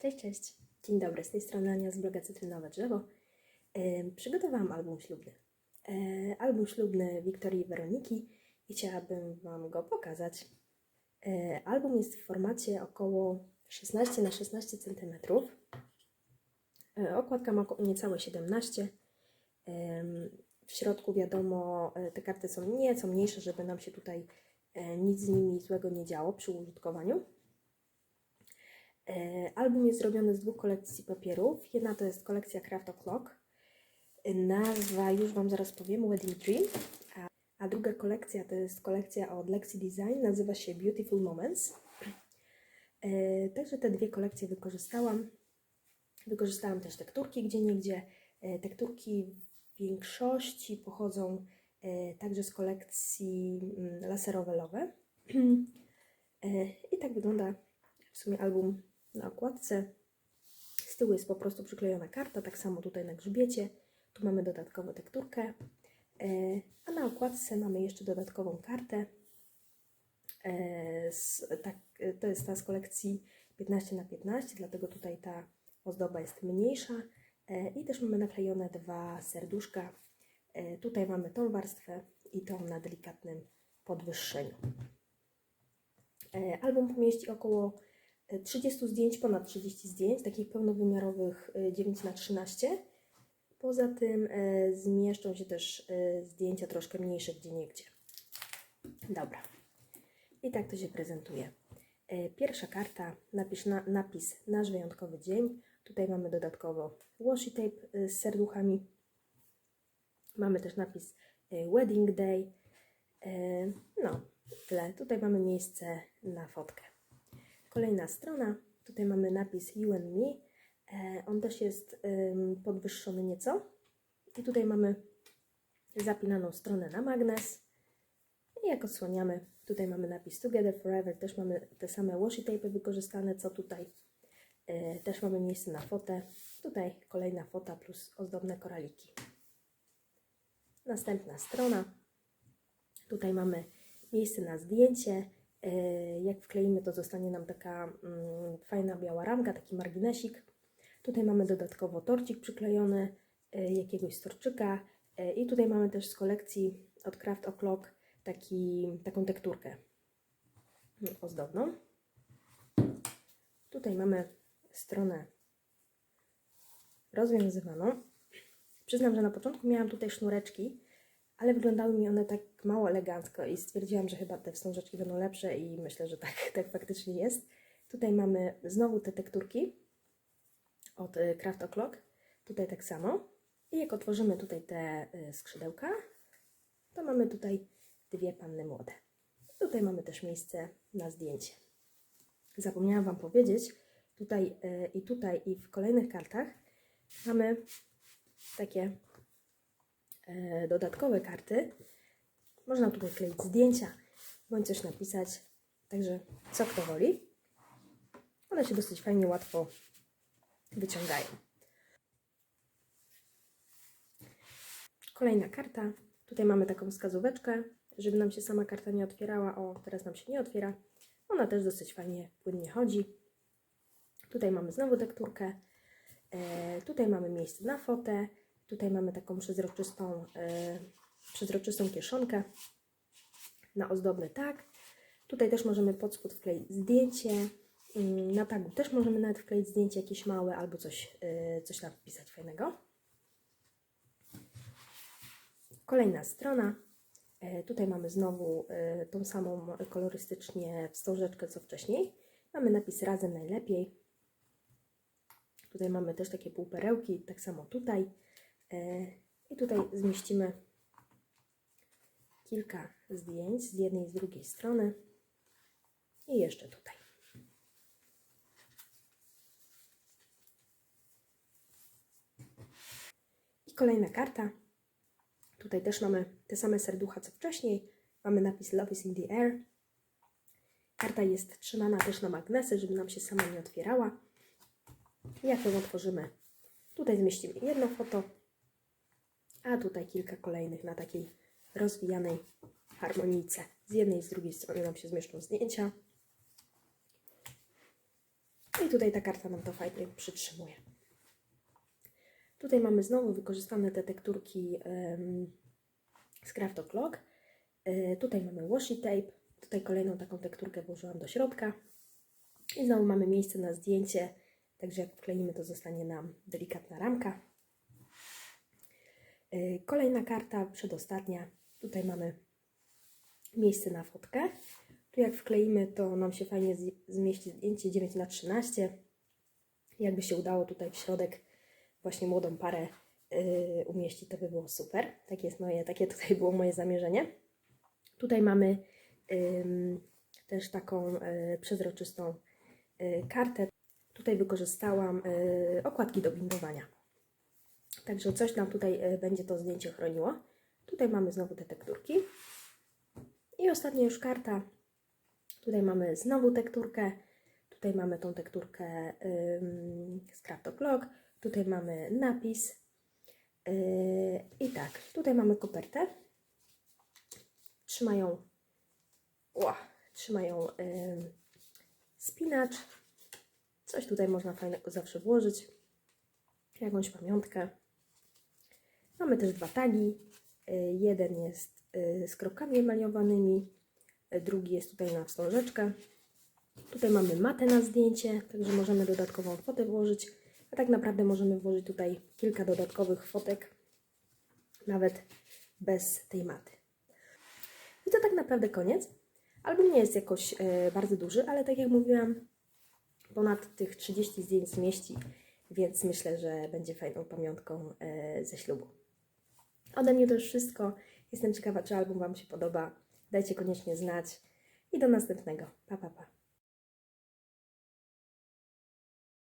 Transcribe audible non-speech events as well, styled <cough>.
Cześć, cześć. Dzień dobry, z tej strony Ania z bloga Cytrynowe Drzewo. Przygotowałam album ślubny. E, Album ślubny Wiktorii i Weroniki i chciałabym Wam go pokazać. E, Album jest w formacie około 16 na 16 cm. Okładka ma niecałe 17 Em, W środku wiadomo, e, te karty są nieco mniejsze, żeby nam się tutaj e, nic z nimi złego nie działo przy użytkowaniu. E, Album jest zrobiony z dwóch kolekcji papierów. Jedna to jest kolekcja Craft O'Clock. Nazwa już Wam zaraz powiem, Wedding Dream. A, a druga kolekcja to jest kolekcja od Lexi Design, nazywa się Beautiful Moments. E, Także te dwie kolekcje wykorzystałam. Wykorzystałam też tekturki gdzie niegdzie. E, Tekturki w większości pochodzą także z kolekcji mm, laserowe-lowe. <clears throat> E, I tak wygląda w sumie album na okładce. Z tyłu jest po prostu przyklejona karta, tak samo tutaj na grzbiecie. Tu mamy dodatkową tekturkę, e, a na okładce mamy jeszcze dodatkową kartę. E, tak, e, to jest ta z kolekcji 15 na 15 dlatego tutaj ta ozdoba jest mniejsza. I też mamy naklejone dwa serduszka. Tutaj mamy tą warstwę i tą na delikatnym podwyższeniu. Album pomieści około 30 zdjęć, ponad 30 zdjęć, takich pełnowymiarowych e, 9 na 13 Poza tym e, zmieszczą się też e, zdjęcia troszkę mniejsze gdzie niegdzie. Dobra. I tak to się prezentuje. Pierwsza karta, napisz na, napis Nasz wyjątkowy dzień. Tutaj mamy dodatkowo washi tape z serduchami. Mamy też napis Wedding Day. No, tyle. Tutaj mamy miejsce na fotkę. Kolejna strona. Tutaj mamy napis You and Me. E, On też jest podwyższony nieco. I tutaj mamy zapinaną stronę na magnes. I jak odsłaniamy, tutaj mamy napis Together Forever. Też mamy te same washi tape wykorzystane, co tutaj. E, Też mamy miejsce na fotę. Tutaj kolejna fota plus ozdobne koraliki. Następna strona. Tutaj mamy miejsce na zdjęcie. E, Jak wkleimy, to zostanie nam taka mm, fajna biała ramka, taki marginesik. Tutaj mamy dodatkowo torcik przyklejony, e, jakiegoś storczyka. E, I tutaj mamy też z kolekcji od Craft O'Clock taki, taką tekturkę mm, ozdobną. Tutaj mamy stronę rozwiązywaną. Przyznam, że na początku miałam tutaj sznureczki, ale wyglądały mi one tak mało elegancko i stwierdziłam, że chyba te wstążeczki będą lepsze i myślę, że tak, <laughs> tak faktycznie jest. Tutaj mamy znowu te tekturki od y, Craft O'Clock. Tutaj tak samo. I jak otworzymy tutaj te y, skrzydełka, to mamy tutaj dwie panny młode. Tutaj mamy też miejsce na zdjęcie. Zapomniałam Wam powiedzieć, tutaj y, i tutaj i w kolejnych kartach mamy takie dodatkowe karty. Można tutaj kleić zdjęcia bądź coś napisać. Także co kto woli. One się dosyć fajnie, łatwo wyciągają. Kolejna karta. Tutaj mamy taką wskazóweczkę, żeby nam się sama karta nie otwierała. O, teraz nam się nie otwiera. Ona też dosyć fajnie, płynnie chodzi. Tutaj mamy znowu tekturkę. E, tutaj mamy miejsce na fotę. Tutaj mamy taką przezroczystą, e, przezroczystą kieszonkę na ozdobny tag. Tutaj też możemy pod spód wkleić zdjęcie. Mm, Na tagu też możemy nawet wkleić zdjęcie jakieś małe albo coś, e, coś napisać fajnego. Kolejna strona. E, Tutaj mamy znowu tą samą kolorystycznie wstążeczkę co wcześniej. Mamy napis razem najlepiej. Tutaj mamy też takie półperełki, tak samo tutaj. E, I tutaj zmieścimy kilka zdjęć z jednej i z drugiej strony. I jeszcze tutaj. I kolejna karta. Tutaj też mamy te same serducha co wcześniej. Mamy napis Love is in the air. Karta jest trzymana też na magnesy, żeby nam się sama nie otwierała. Jak ją otworzymy, tutaj zmieścimy jedno foto, a tutaj kilka kolejnych na takiej rozwijanej harmonijce. Z jednej i z drugiej strony nam się zmieszczą zdjęcia. I tutaj ta karta nam to fajnie przytrzymuje. Tutaj mamy znowu wykorzystane te tekturki z Craft O'Clock. E, tutaj mamy washi tape. Tutaj kolejną taką tekturkę włożyłam do środka. I znowu mamy miejsce na zdjęcie. Także jak wkleimy, to zostanie nam delikatna ramka. E, Kolejna karta, przedostatnia. Tutaj mamy miejsce na fotkę. Tu jak wkleimy, to nam się fajnie zmieści zdjęcie 9 na 13 Jakby się udało tutaj w środek właśnie młodą parę yy, umieścić, to by było super. Takie, jest moje, takie tutaj było moje zamierzenie. Tutaj mamy też taką y, przezroczystą y, kartę. Tutaj wykorzystałam y, okładki do bindowania. Także coś nam tutaj y, będzie to zdjęcie chroniło. Tutaj mamy znowu te tekturki. I ostatnia już karta. Tutaj mamy znowu tekturkę. Tutaj mamy tą tekturkę ym, z Craft O'Clock. Tutaj mamy napis. Yy, I tak, tutaj mamy kopertę. Trzymają, ła, trzymają ym, spinacz. Coś tutaj można fajnego zawsze włożyć. Jakąś pamiątkę. Mamy też dwa tagi. Y, Jeden jest y, z kropkami emaliowanymi, y, drugi jest tutaj na wstążeczkę. Tutaj mamy matę na zdjęcie, także możemy dodatkową fotę włożyć. A tak naprawdę możemy włożyć tutaj kilka dodatkowych fotek, nawet bez tej maty. I to tak naprawdę koniec. Album nie jest jakoś bardzo duży, ale tak jak mówiłam, ponad tych 30 zdjęć zmieści, więc myślę, że będzie fajną pamiątką ze ślubu. Ode mnie to już wszystko. Jestem ciekawa, czy album Wam się podoba. Dajcie koniecznie znać. I do następnego. Pa, pa, pa.